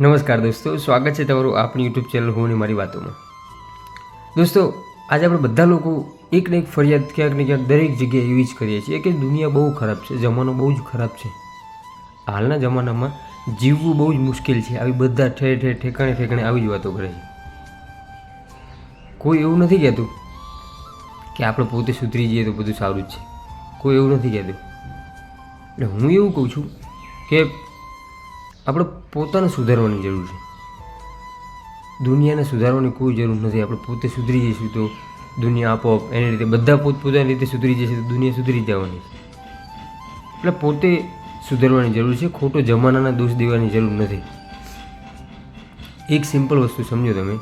નમસ્કાર દોસ્તો, સ્વાગત છે તમારું આપણી યુટ્યુબ ચેનલ હું અને મારી વાતોમાં. દોસ્તો, આજે આપણે બધા લોકો એક ને એક ફરિયાદ ક્યાંક ને ક્યાંક દરેક જગ્યાએ એવી જ કરીએ છીએ કે દુનિયા બહુ ખરાબ છે, જમાનો બહુ જ ખરાબ છે. હાલના જમાનામાં જીવવું બહુ જ મુશ્કેલ છે, આવી બધા ઠેર ઠેર ઠેકાણે ઠેકાણે આવી જ વાતો કરે છે. કોઈ એવું નથી કહેતું કે આપણે પોતે સુધરી જઈએ તો બધું સારું જ છે. કોઈ એવું નથી કહેતું. એટલે હું એવું કહું છું કે આપણે પોતાને સુધારવાની જરૂર છે. દુનિયાને સુધારવાની કોઈ જરૂર નથી. આપણે પોતે સુધરી જઈશું તો દુનિયા આપોઆપ એની રીતે બધા પોતપોતાની રીતે સુધરી જશે તો દુનિયા સુધરી જવાની. એટલે પોતે સુધારવાની જરૂર છે. ખોટો જમાનાના દોષ દેવાની જરૂર નથી. એક સિમ્પલ વસ્તુ સમજો તમે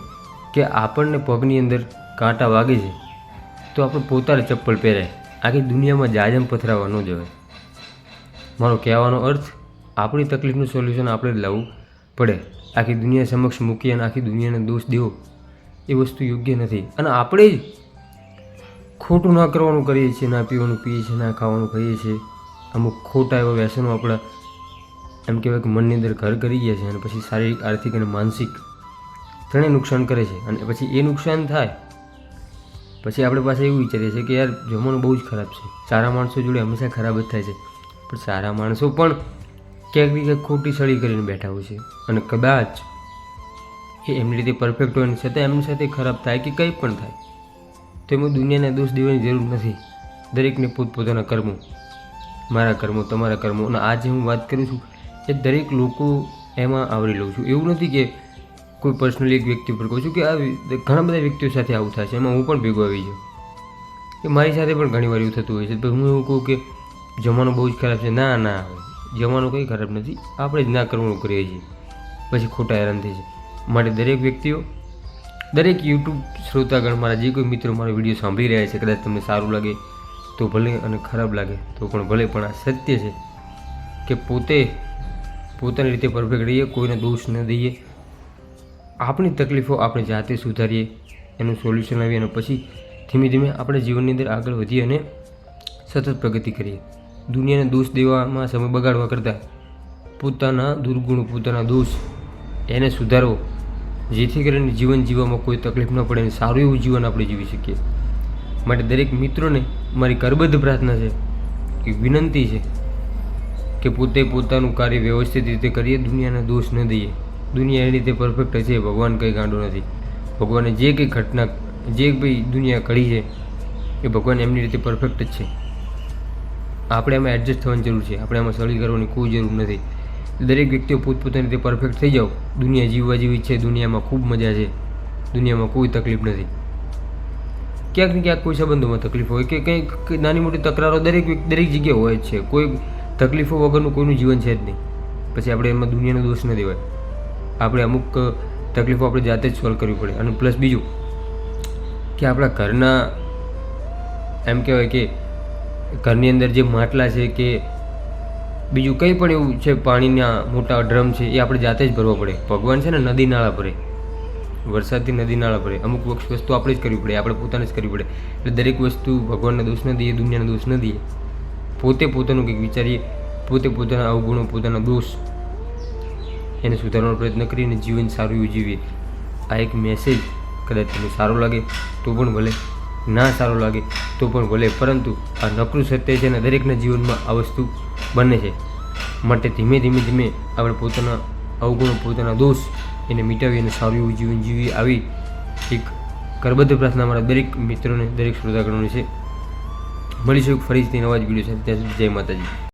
કે આપણને પગની અંદર કાંટા વાગે છે તો આપણે પોતાને ચપ્પલ પહેરાય. આખી દુનિયામાં જાજમ પથરાવા ન જવાય. મારો કહેવાનો અર્થ આપણી તકલીફનું સોલ્યુશન આપણે જ લાવવું પડે. આખી દુનિયા સમક્ષ મૂકી અને આખી દુનિયાને દોષ દેવો એ વસ્તુ યોગ્ય નથી. અને આપણે જ ખોટું ના કરવાનું કરીએ છીએ, ના પીવાનું પીએ છીએ, ના ખાવાનું ખાઈએ છીએ. અમુક ખોટા એવા વ્યસનો આપણા, એમ કહેવાય કે મનની અંદર ઘર કરી ગયા છે અને પછી શારીરિક, આર્થિક અને માનસિક ત્રણેય નુકસાન કરે છે. અને પછી એ નુકસાન થાય, પછી આપણે પાસે એવું વિચારીએ છીએ કે યાર જમવાનું બહુ જ ખરાબ છે. સારા માણસો જોડે હંમેશા ખરાબ જ થાય છે. પણ સારા માણસો પણ ક્યાંક બી ક્યાંક ખોટી સળી કરીને બેઠા હોય છે. અને કદાચ એ એમની રીતે પરફેક્ટ હોય છતાં એમની સાથે ખરાબ થાય કે કંઈ પણ થાય, તો એમાં દુનિયાને દોષ દેવાની જરૂર નથી. દરેકને પોતપોતાના કર્મો, મારા કર્મો, તમારા કર્મો. અને આજે હું વાત કરું છું, એ દરેક લોકો એમાં આવરી લઉં છું. એવું નથી કે કોઈ પર્સનલી એક વ્યક્તિ પર કહું છું કે આ ઘણા બધા વ્યક્તિઓ સાથે આવું થાય છે. એમાં હું પણ ભેગો આવી જાઉં. કે મારી સાથે પણ ઘણી વાર એવું થતું હોય છે. તો હું એવું કહું કે જમાનો બહુ જ ખરાબ છે. ના ના જમાનો કંઈ ખરાબ નથી. આપણે જ ના કરવાનું કરીએ છીએ. પછી ખોટા હેરાન થઈ છે. માટે દરેક વ્યક્તિઓ, દરેક યુટ્યુબ શ્રોતાગણ મારા જે કોઈ મિત્રો મારો વીડિયો સાંભળી રહ્યા છે, કદાચ તમને સારું લાગે તો ભલે અને ખરાબ લાગે તો પણ ભલે, પણ આ સત્ય છે કે પોતે પોતાની રીતે પરફેક્ટ રહીએ, કોઈને દોષ ન દઈએ. આપણી તકલીફો આપણે જાતે સુધારીએ, એનું સોલ્યુશન લાવીએ અને પછી ધીમે ધીમે આપણે જીવનની અંદર આગળ વધીએ અને સતત પ્રગતિ કરીએ. દુનિયાને દોષ દેવામાં સમય બગાડવા કરતાં પોતાના દુર્ગુણો, પોતાના દોષ એને સુધારવો, જેથી કરીને જીવન જીવવામાં કોઈ તકલીફ ન પડે અને સારું એવું જીવન આપણે જીવી શકીએ. માટે દરેક મિત્રોને મારી કરબદ્ધ પ્રાર્થના છે કે વિનંતી છે કે પોતે પોતાનું કાર્ય વ્યવસ્થિત રીતે કરીએ, દુનિયાને દોષ ન દઈએ. દુનિયા એ રીતે પરફેક્ટ છે ભગવાન કંઈ ગાંડો નથી. ભગવાને જે કંઈ ઘટના, જે કંઈ દુનિયા ઘડી છે એ ભગવાન એમની રીતે પરફેક્ટ જ છે. આપણે એમાં એડજસ્ટ થવાની જરૂર છે. આપણે એમાં સળી કરવાની કોઈ જરૂર નથી. દરેક વ્યક્તિઓ પોતપોતાની રીતે પરફેક્ટ થઈ જાઓ. દુનિયા જીવવા જેવી છે. દુનિયામાં ખૂબ મજા છે. દુનિયામાં કોઈ તકલીફ નથી. ક્યાંક ને ક્યાંક કોઈ સંબંધોમાં તકલીફ હોય કે કંઈક નાની મોટી તકરારો દરેક દરેક જગ્યાએ હોય જ છે. કોઈ તકલીફો વગરનું કોઈનું જીવન છે જ નહીં. પછી આપણે એમાં દુનિયાનો દોષ ન દેવાય. આપણે અમુક તકલીફો આપણે જાતે જ સોલ્વ કરવી પડે. અને પ્લસ બીજું કે આપણા ઘરના, એમ કહેવાય કે ઘરની અંદર જે માટલા છે કે બીજું કંઈ પણ એવું છે, પાણીના મોટા ડ્રમ છે, એ આપણે જાતે જ ભરવા પડે. ભગવાન છે ને નદી નાળા ભરે. વરસાદથી નદી નાળા ભરે. અમુક વસ્તુ આપણે જ કરવી પડે, આપણે પોતાને જ કરવી પડે. એટલે દરેક વસ્તુ ભગવાનને દોષ ન દઈએ, દુનિયાને દોષ ન દઈએ. પોતે પોતાનું કંઈક વિચારીએ, પોતે પોતાના અવગુણો, પોતાના દોષ. એને સુધારવાનો પ્રયત્ન કરીને જીવન સારું એવું જીવીએ. આ એક મેસેજ કદાચ તમને સારો લાગે, તો પણ ભલે. ના સારું લાગે તો પણ ભલે, પરંતુ આ નકરું સત્ય છે અને દરેકના જીવનમાં આ વસ્તુ બને છે. માટે ધીમે ધીમે ધીમે આપણે પોતાના અવગુણો, પોતાના દોષ એને મિટાવી અને સારું એવું જીવન જીવી આવી એક કરબદ્ધ પ્રાર્થના મારા દરેક મિત્રોને, દરેક શ્રોતાગણોને છે. મળીશું એક ફરીથી નવા જ વીડિયો સાથે. જય માતાજી.